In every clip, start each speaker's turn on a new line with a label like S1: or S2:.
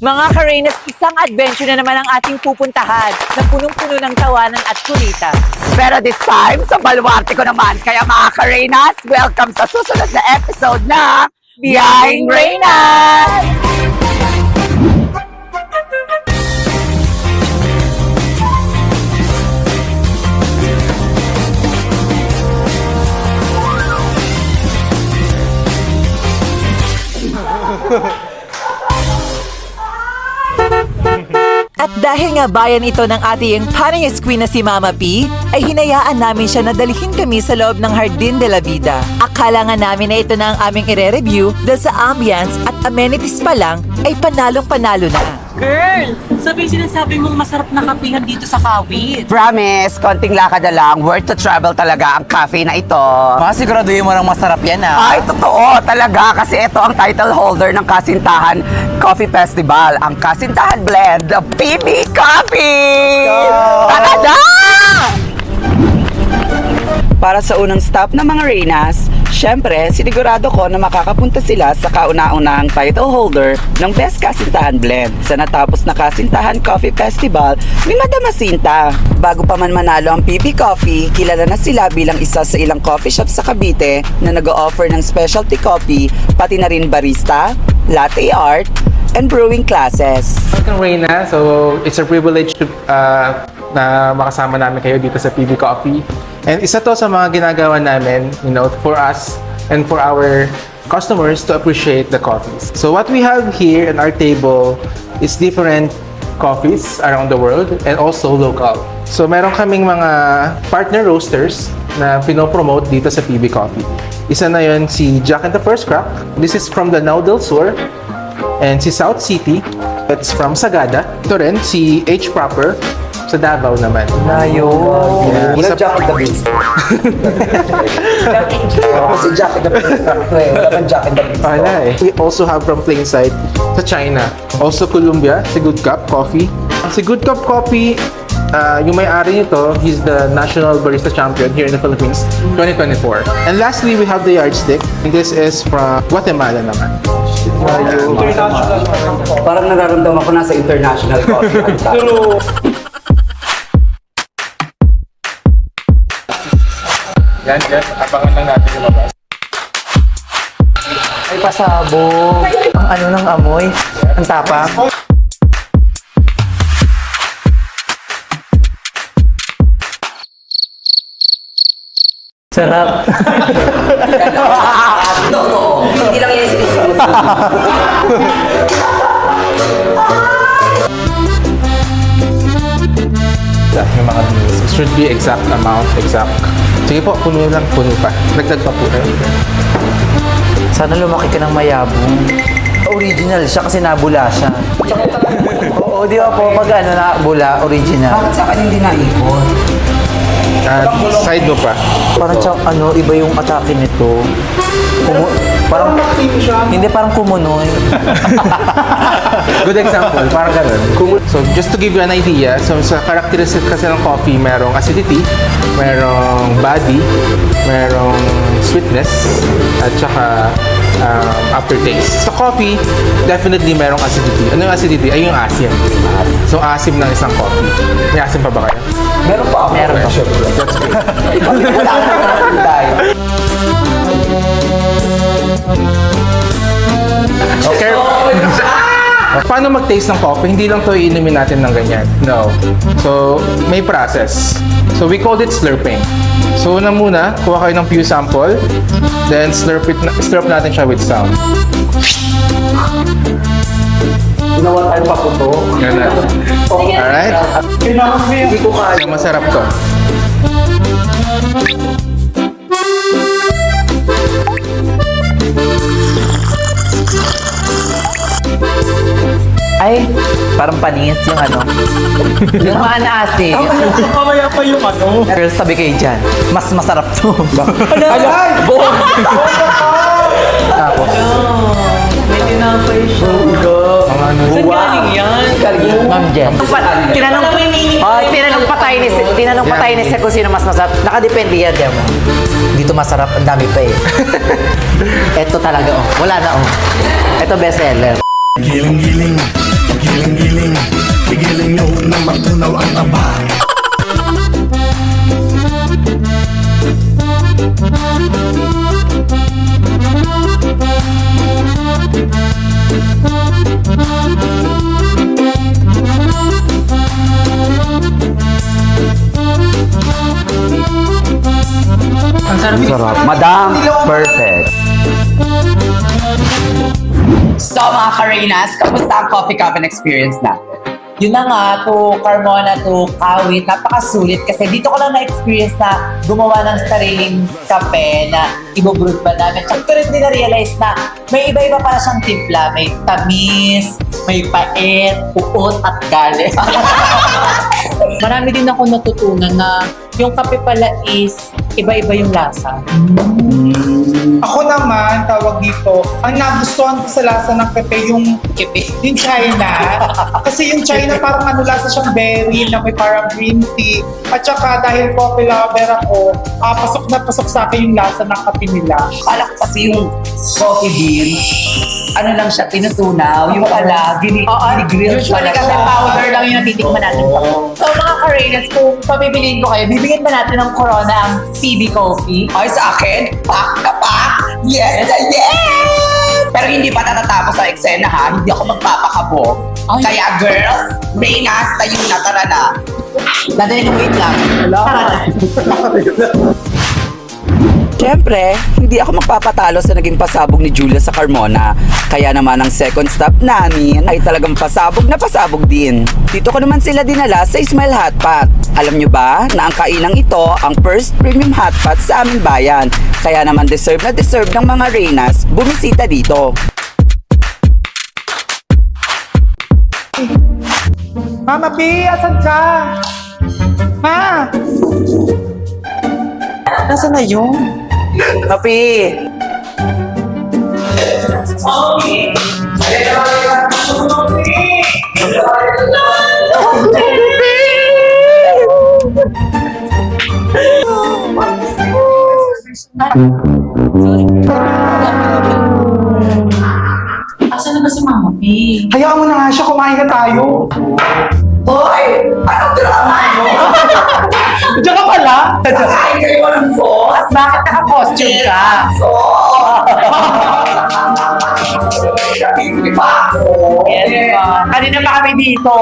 S1: Mga Karenas, isang adventure na naman ang ating pupuntahan na punong-puno ng tawanan at kulita.
S2: Pero this time, sa baluarte ko naman. Kaya mga Karenas, welcome sa susunod na episode ng Biyahing Reynas!
S1: Dahil nga bayan ito ng ating Paris Queen na si Mama P, ay hinayaan namin siya na dalhin kami sa loob ng Jardin de la Vida. Akala nga namin na ito na ang aming ire-review dahil sa ambience at amenities pa lang ay panalong-panalo na.
S3: Girl, sabi sinasabi mong masarap na kapihan dito sa Kawit.
S2: Promise, konting lakad na lang. Worth to travel talaga ang cafe na ito.
S4: Mga siguraduhin mo lang masarap yan ah.
S2: Ay, totoo talaga kasi ito ang title holder ng Kasintahan Coffee Festival, ang Kasintahan Blend, the PB Coffee! Tara na! Para sa unang stop ng mga Reynas, syempre, sinigurado ko na makakapunta sila sa kauna-unahang title holder ng Best Kasintahan Blend sa natapos na Kasintahan Coffee Festival ni Madam Jacinta. Bago pa man manalo ang PB Coffee, kilala na sila bilang isa sa ilang coffee shops sa Cavite na nag-o-offer ng specialty coffee, pati na rin barista, latte art, and brewing classes.
S5: Welcome, Reyna. So, it's a privilege to, uh, na makasama namin kayo dito sa PB Coffee. And isa to sa mga ginagawa namin, you know, for us and for our customers to appreciate the coffees. So, what we have here in our table is different coffees around the world and also local. So, meron kaming mga partner roasters na pinopromote dito sa PB Coffee. Isa na yon si Jack and the First Crack. This is from the Now del Sur. And si South City, it's from Sagada. Ito rin, si H Proper, sa Davao naman.
S4: Layo.
S5: Yeah.
S4: Wala
S5: Isa-
S4: Jack in the Beanstalk. Ako si Jack the Beanstalk. Wala bang Jack in the Beanstalk?
S5: Wala eh. We also have from Plainside sa China. Also Colombia, si Good Cup Coffee. Si Good Cup Coffee, uh, yung may-ari nito, he's the National Barista Champion here in the Philippines 2024. And lastly, we have the Yardstick. And this is from Guatemala naman.
S2: Parang nararamdaman ko nasa international coffee.
S5: Yan, yan. Abangan lang natin yung labas.
S4: Ay, pasabog. Ang ano ng amoy. Ang tapang. Sarap.
S2: Hindi lang sinisunod.
S5: Yung mga should be exact amount, exact. Sige po, puno lang, puno pa. Dagdag pa po.
S4: Sana lumaki ka ng mayabong. Original siya kasi nabula siya. Oo, di ba po? Pag ano na bula, original.
S2: Bakit sa akin hindi naipon?
S5: At side mo pa.
S4: Parang siya, ano, iba yung atake nito. Kumu- parang, hindi parang kumunoy.
S5: Good example, parang ganun. Kung- So, just to give you an idea, so sa characteristic kasi ng coffee, merong acidity, merong body, merong sweetness, at saka um, aftertaste. Sa coffee, definitely merong acidity. Ano yung acidity? Ay yung asim. So, asim ng isang coffee. May asim pa ba kayo?
S2: Meron pa ako. Meron pa.
S5: That's good.
S2: Wala akong tayo.
S5: Okay. Paano mag-taste ng coffee? Hindi lang to iinumin natin ng ganyan. No. So, may process. So, we called it slurping. So, una muna, kuha kayo ng few sample. Then, slurp, it, slurp natin siya with sound.
S2: Ginawa tayo pa po to.
S5: Ganun. Alright?
S2: Hindi ko kaya.
S5: So, masarap to.
S4: Ay, parang panis yung ano. yung maanasi.
S3: Mamaya pa yung ano.
S4: Girls, sabi kayo dyan. Mas masarap to.
S2: Ay! Buong!
S4: Tapos,
S3: May tinapay siya.
S5: Mga ano.
S3: Saan galing yan?
S4: Ma'am Jen.
S1: Tinanong, oh, tinanong pa tayo ni, tinanong pa tayo ni Sir kung sino mas masarap. Nakadepende yan, di mo.
S4: Dito masarap, ang dami pa eh.
S1: Ito talaga, oh. Wala na, oh. Ito bestseller.
S6: Giling-giling, giling-giling Tigiling nyo na matunaw ang taba Ang sarap.
S2: Madam, perfect. So mga Karinas, kamusta ang coffee cup and experience natin?
S3: Yun na nga, to Carmona, to Kawit, napakasulit kasi dito ko lang na-experience na gumawa ng sariling kape na ibubrewed pa namin. Tsaka ko rin din na-realize na may iba-iba para siyang timpla. May tamis, may pait, uot at galit. Marami din ako natutunan na yung kape pala is iba-iba yung lasa.
S6: Ako naman, tawag dito, ang nagustuhan ko sa lasa ng kape yung
S3: Kipi.
S6: yung China. Kasi yung China parang ano lasa siyang berry na may parang green tea. At saka dahil coffee lover ako, ah, pasok na pasok sa akin yung lasa ng kape nila.
S2: Akala ko kasi yung coffee bean, ano lang siya, tinutunaw. Yung pala, gini, grill
S3: Usually kasi powder lang yung natitikman natin. So mga Karenas, kung pabibiliin ko kayo, bibigyan ba natin ng Corona ang PB Coffee?
S2: Ay, sa akin, pak na pak! Yes na yes! Pero hindi pa natatapos sa eksena ha, hindi ako magpapakabog.
S3: Ay.
S2: Kaya girls, Reynas, tayo na, tara na.
S3: Dadalhin mo wait lang. Tara na.
S2: Siyempre, hindi ako magpapatalo sa naging pasabog ni Julia sa Carmona. Kaya naman ang second stop namin ay talagang pasabog na pasabog din. Dito ko naman sila dinala sa Ismail Hot Pot. Alam nyo ba na ang kainang ito ang first premium hot pot sa aming bayan. Kaya naman deserve na deserve ng mga Reynas bumisita dito.
S6: Mama B, asan ka? Ma! Nasaan na yun?
S2: Kapi!
S3: Asan na ba si Mama P?
S6: Hayaan mo na nga siya, kumain na tayo.
S2: Hoy! Anong drama mo?
S6: Diyan ka pala?
S2: Kakain kayo ng sauce?
S3: Bakit naka-costume ka?
S2: Hindi pa ako.
S3: Yes, ma. Kanina pa kami dito.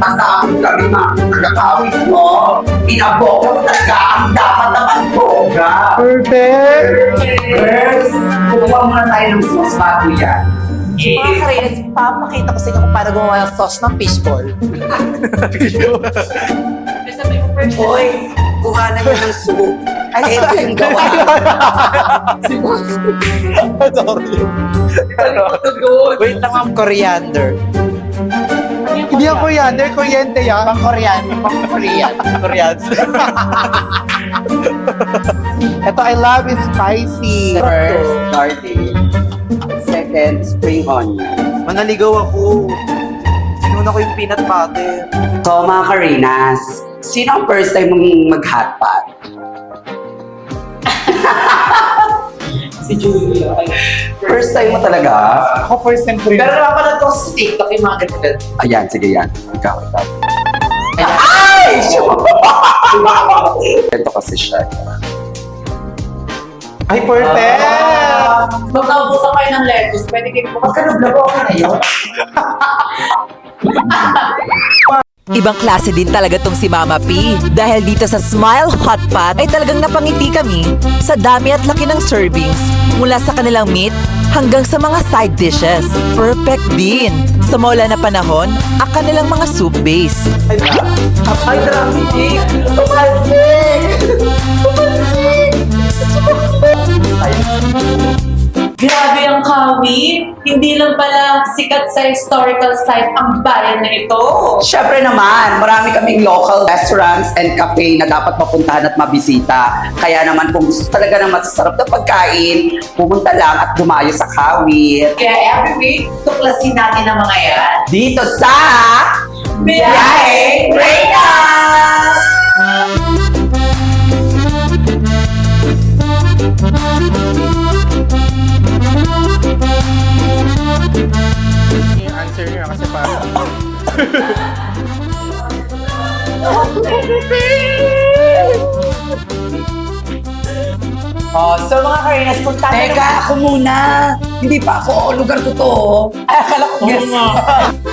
S2: Masakit kami mga nagkakawin mo. Inaboko talaga ang dapat na pagboga.
S6: Perfect!
S2: Girls, kumuha muna tayo ng sauce bago yan.
S3: Mga Karenas, papakita ko sa inyo kung paano gumawa ng sauce ng fishball.
S2: Hoy, kuha na yun ng soup. Ay, ito yung gawa.
S4: Wait lang ang coriander.
S6: Hindi ako coriander, kuryente yan.
S3: Pang Korean, pang Korean.
S4: Coriander.
S6: Ito, I love is spicy.
S2: First, garlic. Second, spring onion.
S4: Manaligaw ako. Sinuna ko yung peanut butter.
S2: So, mga Karinas, sino ang first time mong mag-hot
S3: Si Julia.
S2: First time mo talaga?
S6: Ako first time ko rin.
S3: Pero napapanood ko sa TikTok yung mga ganito.
S2: Ayan, sige yan. Ikaw, ikaw. Ay! Ito kasi siya.
S6: Ay, perfect!
S3: Pag naubusan kayo ng lettuce, pwede kayo bukas ka ng blabo okay na yun.
S1: Ibang klase din talaga tong si Mama P. Dahil dito sa Smile Hot Pot ay talagang napangiti kami sa dami at laki ng servings mula sa kanilang meat hanggang sa mga side dishes. Perfect din! Sa mola na panahon, ang kanilang mga soup base.
S2: Ay, drumstick!
S3: Grabe Hindi lang pala sikat sa historical site ang bayan na ito.
S2: Siyempre naman, marami kaming local restaurants and cafe na dapat mapuntahan at mabisita. Kaya naman kung gusto talaga ng masasarap na pagkain, pumunta lang at dumayo sa Kawit.
S3: Kaya every week, tuklasin natin ang mga yan.
S2: Dito sa
S3: Biyahe
S2: Reynas!
S3: Oh, so mga Karinas, kung tatanungin
S2: Teka, ako muna. Hindi pa ako. Lugar ko to.
S3: Ay, akala ko, yes.